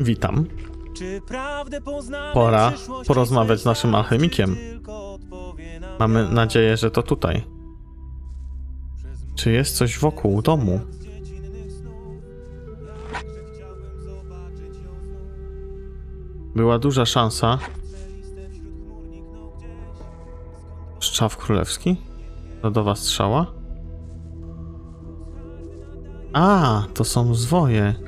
Witam. Pora porozmawiać z naszym alchemikiem. Mamy nadzieję, że to tutaj. Czy jest coś wokół domu? Była duża szansa. Szczaw królewski? Lodowa strzała? A, to są zwoje.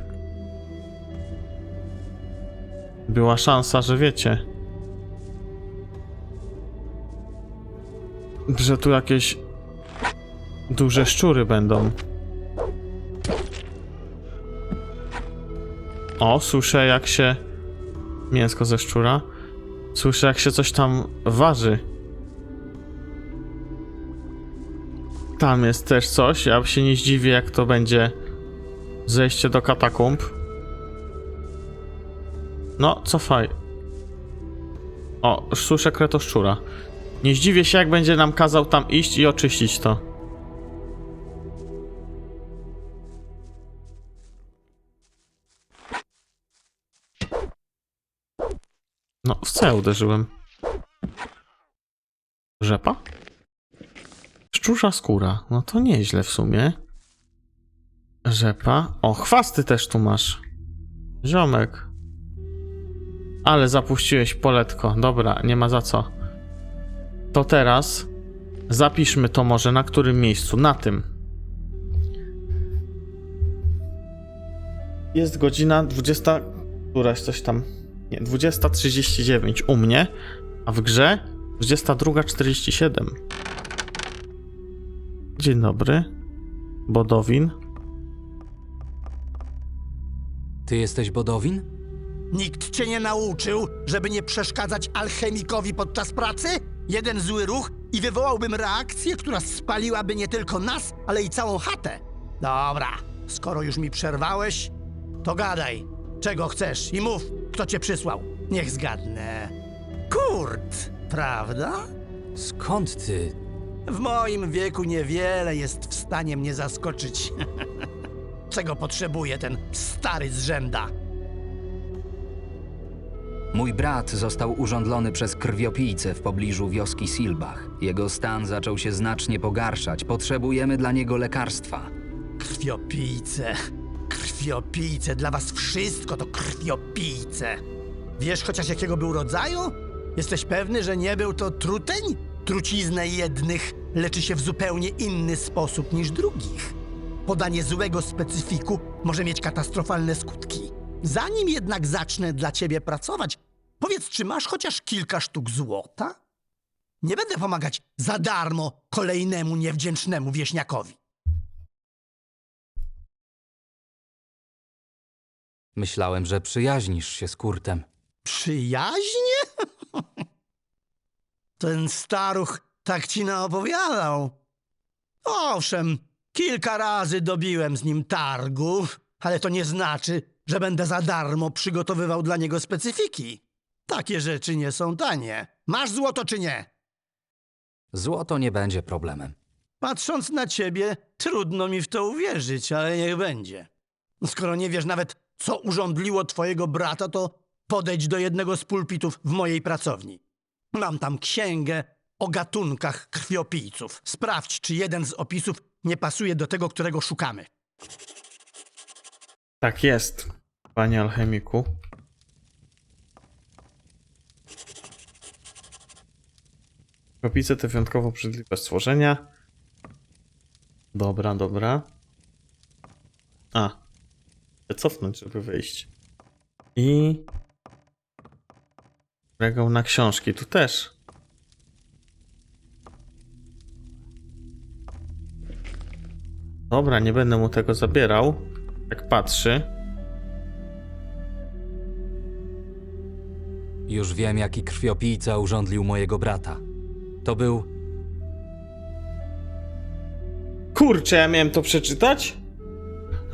Była szansa, że wiecie. Że tu jakieś duże szczury będą. O, słyszę jak się mięsko ze szczura. Słyszę jak się coś tam waży. Tam jest też coś. Ja się nie zdziwię, jak to będzie zejście do katakumb. No, cofaj. O, słyszę kretoszczura. Nie zdziwię się, jak będzie nam kazał tam iść i oczyścić to. No, w co ja uderzyłem? Rzepa? Szczurza skóra. No to nieźle w sumie. Rzepa. O, chwasty też tu masz. Ziomek. Ale zapuściłeś poletko. Dobra, nie ma za co. To teraz zapiszmy to może na którym miejscu. Na tym. Jest godzina 20. Któraś coś tam. Nie, 20.39 u mnie, a w grze 22.47. Dzień dobry. Bodowin. Ty jesteś Bodowin? Nikt cię nie nauczył, żeby nie przeszkadzać alchemikowi podczas pracy? Jeden zły ruch i wywołałbym reakcję, która spaliłaby nie tylko nas, ale i całą chatę. Dobra, skoro już mi przerwałeś, to gadaj, czego chcesz i mów, kto cię przysłał. Niech zgadnę. Kurt, prawda? Skąd ty? W moim wieku niewiele jest w stanie mnie zaskoczyć. Czego potrzebuje ten stary zrzęda? Mój brat został urządlony przez krwiopijcę w pobliżu wioski Silbach. Jego stan zaczął się znacznie pogarszać. Potrzebujemy dla niego lekarstwa. Krwiopijce. Krwiopijce. Dla was wszystko to krwiopijce. Wiesz chociaż jakiego był rodzaju? Jesteś pewny, że nie był to truteń? Truciznę jednych leczy się w zupełnie inny sposób niż drugich. Podanie złego specyfiku może mieć katastrofalne skutki. Zanim jednak zacznę dla ciebie pracować, powiedz, czy masz chociaż kilka sztuk złota? Nie będę pomagać za darmo kolejnemu niewdzięcznemu wieśniakowi. Myślałem, że przyjaźnisz się z Kurtem. Przyjaźnie? Ten staruch tak ci naopowiadał. Owszem, kilka razy dobiłem z nim targów, ale to nie znaczy, że będę za darmo przygotowywał dla niego specyfiki. Takie rzeczy nie są tanie. Masz złoto czy nie? Złoto nie będzie problemem. Patrząc na ciebie, trudno mi w to uwierzyć, ale niech będzie. Skoro nie wiesz nawet, co urządliło twojego brata, to podejdź do jednego z pulpitów w mojej pracowni. Mam tam księgę o gatunkach krwiopijców. Sprawdź, czy jeden z opisów nie pasuje do tego, którego szukamy. Tak jest, panie alchemiku. Kopice te wyjątkowo brzydliwe stworzenia. Dobra, dobra. A. Chcę cofnąć, żeby wejść. I... Regał na książki, tu też. Dobra, nie będę mu tego zabierał. Jak patrzy. Już wiem, jaki krwiopijca urządlił mojego brata. To był Kurczę, ja miałem to przeczytać?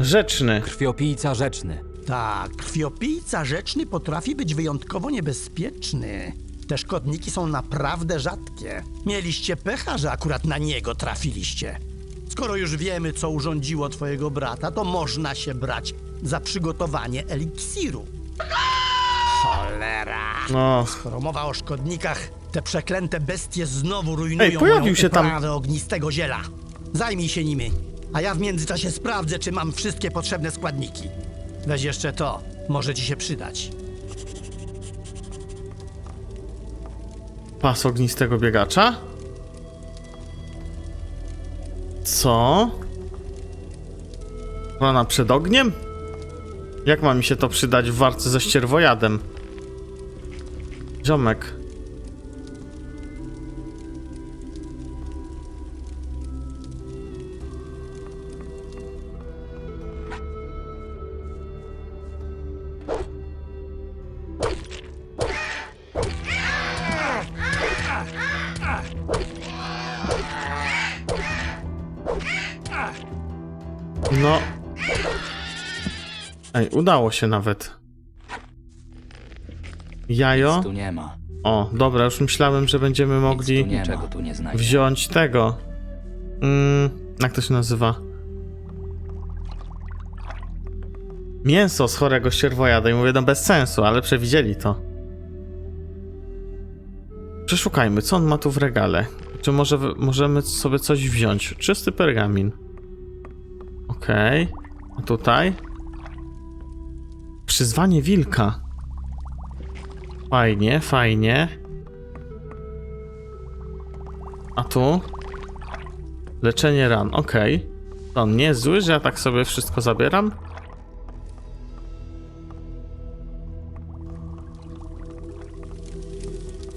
Rzeczny. krwiopijca rzeczny. Tak, krwiopijca rzeczny potrafi być wyjątkowo niebezpieczny. Te szkodniki są naprawdę rzadkie. Mieliście pecha, że akurat na niego trafiliście. Skoro już wiemy, co urządziło twojego brata, to można się brać za przygotowanie eliksiru. Cholera! No, Skoro mowa o szkodnikach, te przeklęte bestie znowu rujnują Ej, pojawił moją się tam- uprawę ognistego ziela. Zajmij się nimi, a ja w międzyczasie sprawdzę, czy mam wszystkie potrzebne składniki. Weź jeszcze to, może ci się przydać. pas ognistego biegacza. Co? Rana przed ogniem? Jak ma mi się to przydać w walce ze ścierwojadem? Ziomek. No. Ej, udało się nawet. Jajo? Tu nie ma. O, dobra, już myślałem, że będziemy Nic tu mogli Niczego tu nie znajdę. wziąć tego. Mm, jak to się nazywa? Mięso z chorego ścierwojada i mówię, no bez sensu, ale przewidzieli to. Przeszukajmy, co on ma tu w regale. Czy może możemy sobie coś wziąć? Czysty pergamin. Okej. A tutaj? Przyzwanie wilka. Fajnie, fajnie. A tu? Leczenie ran, okej. To nie zły, że ja tak sobie wszystko zabieram?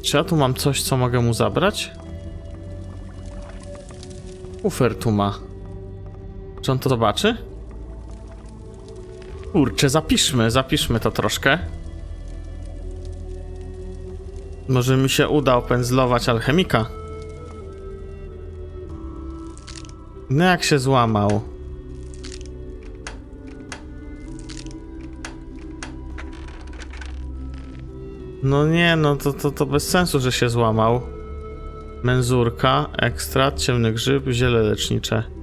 Czy ja tu mam coś, co mogę mu zabrać? Ufer tu ma. Czy on to zobaczy? Kurczę, zapiszmy, zapiszmy to troszkę. Może mi się uda opędzlować alchemika. No jak się złamał. No nie, no to, to, to bez sensu, że się złamał. Menzurka, ekstrat, ciemny grzyb, ziele lecznicze.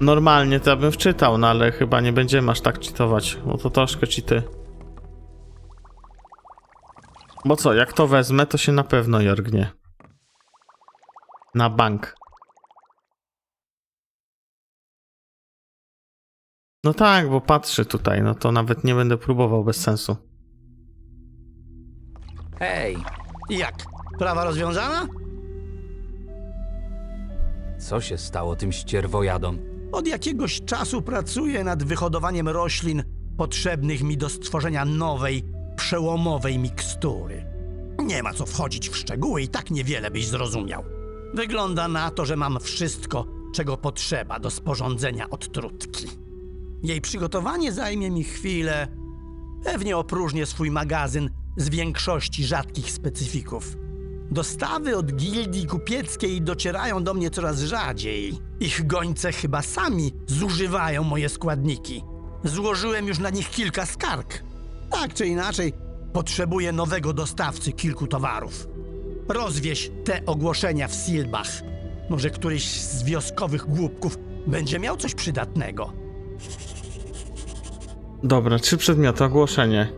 Normalnie to ja bym wczytał, no ale chyba nie będziemy aż tak czytować, bo to troszkę cheaty. Bo co, jak to wezmę, to się na pewno jorgnie. Na bank. No tak, bo patrzy tutaj, no to nawet nie będę próbował bez sensu. Hej, Jak? Prawa rozwiązana? co się stało tym ścierwojadom? Od jakiegoś czasu pracuję nad wyhodowaniem roślin potrzebnych mi do stworzenia nowej, przełomowej mikstury. Nie ma co wchodzić w szczegóły i tak niewiele byś zrozumiał. Wygląda na to, że mam wszystko, czego potrzeba do sporządzenia odtrutki. Jej przygotowanie zajmie mi chwilę. Pewnie opróżnię swój magazyn z większości rzadkich specyfików. Dostawy od gildii kupieckiej docierają do mnie coraz rzadziej. Ich gońce chyba sami zużywają moje składniki. Złożyłem już na nich kilka skarg. Tak czy inaczej, potrzebuję nowego dostawcy kilku towarów. Rozwieź te ogłoszenia w Silbach. Może któryś z wioskowych głupków będzie miał coś przydatnego. Dobra, trzy przedmioty, ogłoszenie.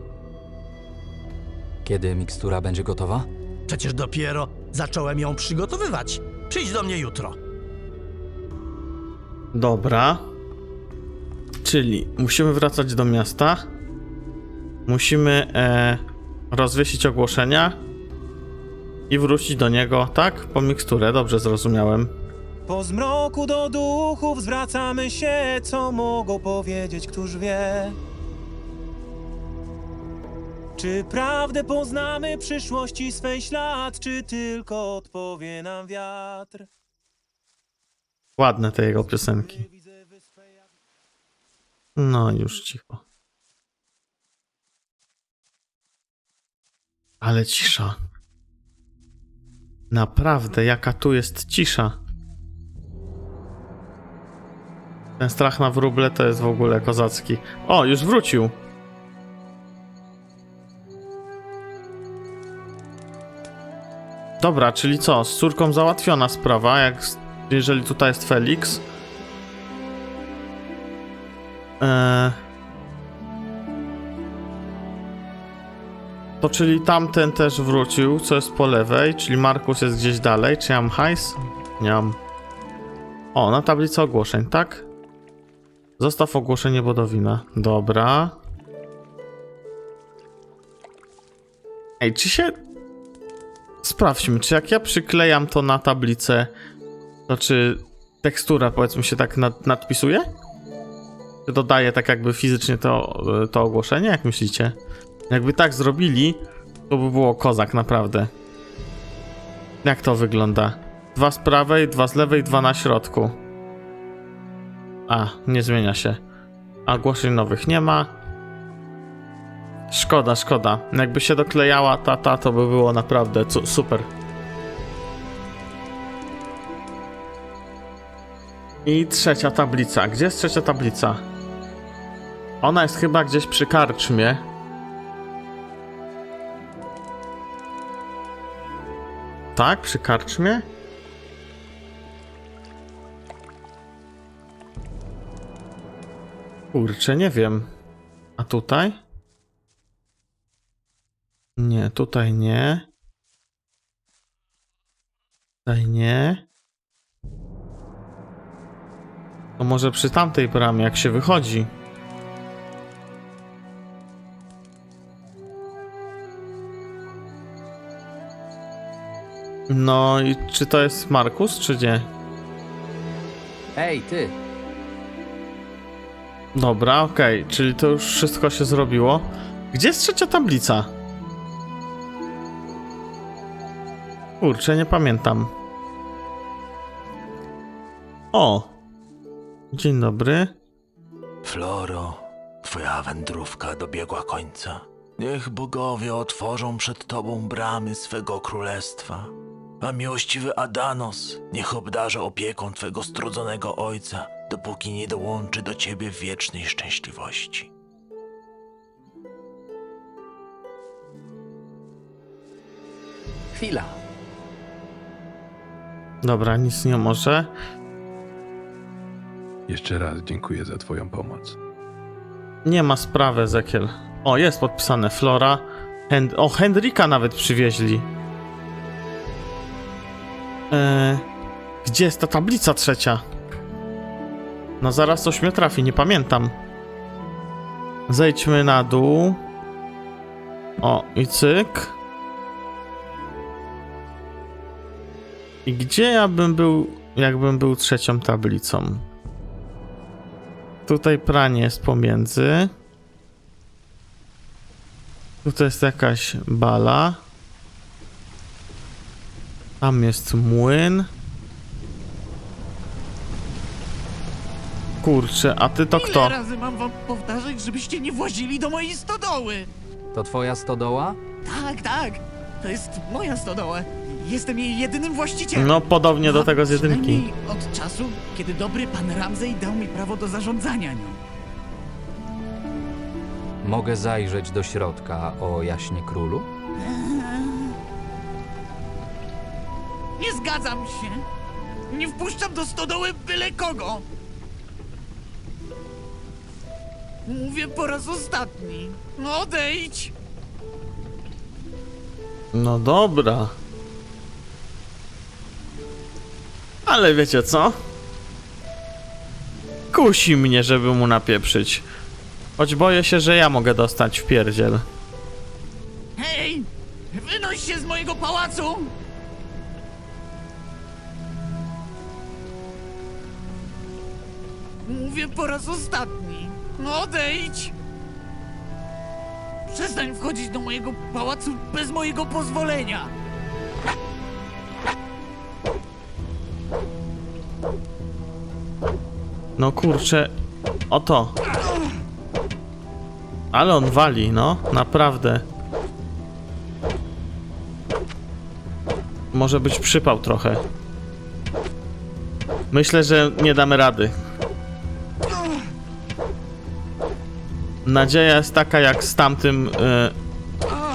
Kiedy mikstura będzie gotowa? Przecież dopiero zacząłem ją przygotowywać. Przyjdź do mnie jutro. Dobra. Czyli musimy wracać do miasta. Musimy e, rozwiesić ogłoszenia i wrócić do niego, tak? Po miksturę, dobrze zrozumiałem. Po zmroku do duchów zwracamy się, co mogą powiedzieć, któż wie. Czy prawdę poznamy przyszłości swej ślad, czy tylko odpowie nam wiatr? Ładne te jego piosenki. No już cicho. Ale cisza. Naprawdę, jaka tu jest cisza. Ten strach na wróble to jest w ogóle kozacki. O, już wrócił. Dobra, czyli co? Z córką załatwiona sprawa, jak jeżeli tutaj jest Felix. Eee... To czyli tamten też wrócił, co jest po lewej, czyli Markus jest gdzieś dalej. Czy ja mam hajs? Nie mam. O, na tablicy ogłoszeń, tak? Zostaw ogłoszenie Bodowina. Dobra. Ej, czy się... Sprawdźmy, czy jak ja przyklejam to na tablicę, to czy tekstura, powiedzmy, się tak nad, nadpisuje? Czy dodaje tak jakby fizycznie to, to ogłoszenie? Jak myślicie? Jakby tak zrobili, to by było kozak, naprawdę. Jak to wygląda? Dwa z prawej, dwa z lewej, dwa na środku. A, nie zmienia się. A ogłoszeń nowych nie ma. Szkoda, szkoda. Jakby się doklejała ta, ta, to by było naprawdę super. I trzecia tablica. Gdzie jest trzecia tablica? Ona jest chyba gdzieś przy karczmie. Tak, przy karczmie? Kurczę, nie wiem. A tutaj? Nie, tutaj nie. Tutaj nie. To może przy tamtej bramie, jak się wychodzi. No i czy to jest Markus, czy nie? Ej, ty! Dobra, okej, czyli to już wszystko się zrobiło. Gdzie jest trzecia tablica? Kurczę, nie pamiętam. O! Dzień dobry. Floro, twoja wędrówka dobiegła końca. Niech bogowie otworzą przed tobą bramy swego królestwa. A miłościwy Adanos niech obdarza opieką twego strudzonego ojca, dopóki nie dołączy do ciebie w wiecznej szczęśliwości. Chwila! Dobra, nic nie może. Jeszcze raz dziękuję za Twoją pomoc. Nie ma sprawy, Ezekiel. O, jest podpisane Flora. Hen o, Henryka nawet przywieźli. Eee, gdzie jest ta tablica trzecia? No zaraz coś mnie trafi, nie pamiętam. Zejdźmy na dół. O, i cyk. I gdzie ja bym był, jakbym był trzecią tablicą? Tutaj pranie jest pomiędzy. Tutaj jest jakaś bala. Tam jest młyn. Kurczę, a ty to Ile kto? razy mam wam powtarzać, żebyście nie włazili do mojej stodoły? To twoja stodoła? Tak, tak. To jest moja stodoła. Jestem jej jedynym właścicielem. No podobnie do tego z jedynki. Przynajmniej od czasu, kiedy dobry pan Ramsey dał mi prawo do zarządzania nią. Mogę zajrzeć do środka o jaśnie królu? Nie zgadzam się. Nie wpuszczam do stodoły byle kogo. Mówię po raz ostatni. Odejdź! No dobra. Ale wiecie co? Kusi mnie, żeby mu napieprzyć. Choć boję się, że ja mogę dostać w pierdziel. Hej! Wynoś się z mojego pałacu! Mówię po raz ostatni. Odejdź! Przestań wchodzić do mojego pałacu bez mojego pozwolenia! No kurczę, oto. Ale on wali, no, naprawdę. Może być przypał trochę. Myślę, że nie damy rady. Nadzieja jest taka jak z tamtym y,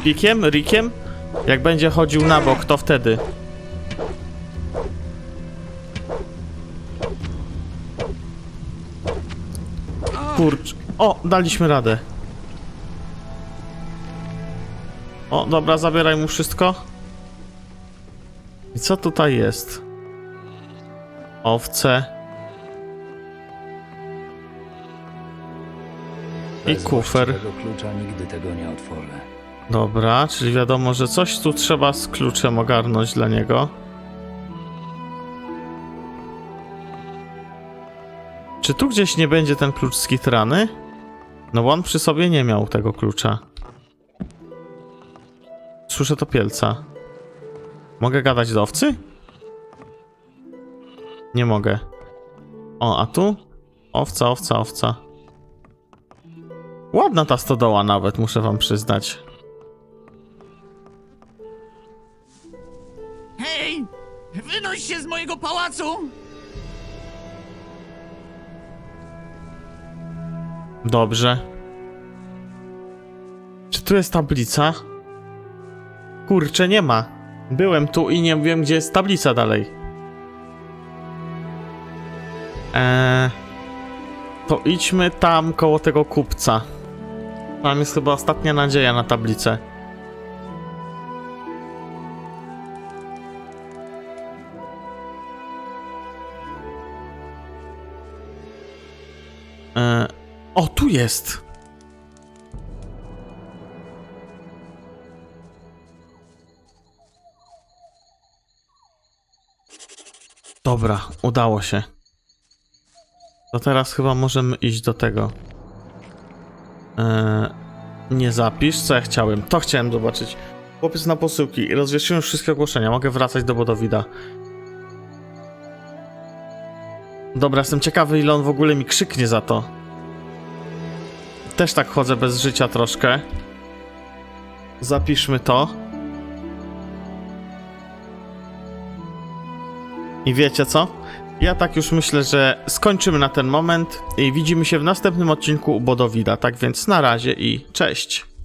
Pikiem, Rikiem. Jak będzie chodził na bok, to wtedy. O, daliśmy radę. O, dobra, zabieraj mu wszystko. I co tutaj jest? Owce. I Bez kufer. właściwego klucza nigdy tego nie otworzę. Dobra, czyli wiadomo, że coś tu trzeba z kluczem ogarnąć dla niego. Czy tu gdzieś nie będzie ten klucz skitrany? No bo on przy sobie nie miał tego klucza. Słyszę to pielca. Mogę gadać do owcy? Nie mogę. O, a tu? Owca, owca, owca. Ładna ta stodoła nawet, muszę wam przyznać. Hej! Wynoś się z mojego pałacu! Dobrze. Czy tu jest tablica? Kurczę, nie ma. Byłem tu i nie wiem, gdzie jest tablica dalej. Eee, to idźmy tam koło tego kupca. Tam jest chyba ostatnia nadzieja na tablicę. Tu jest! Dobra, udało się. To teraz chyba możemy iść do tego. Eee, nie zapisz, co ja chciałem. To chciałem zobaczyć. Chłopiec na posyłki. Rozwieszyłem wszystkie ogłoszenia. Mogę wracać do Bodowida. Dobra, jestem ciekawy, ile on w ogóle mi krzyknie za to. Też tak chodzę bez życia troszkę. Zapiszmy to. I wiecie co? Ja tak już myślę, że skończymy na ten moment i widzimy się w następnym odcinku u Bodowida. Tak więc na razie i cześć.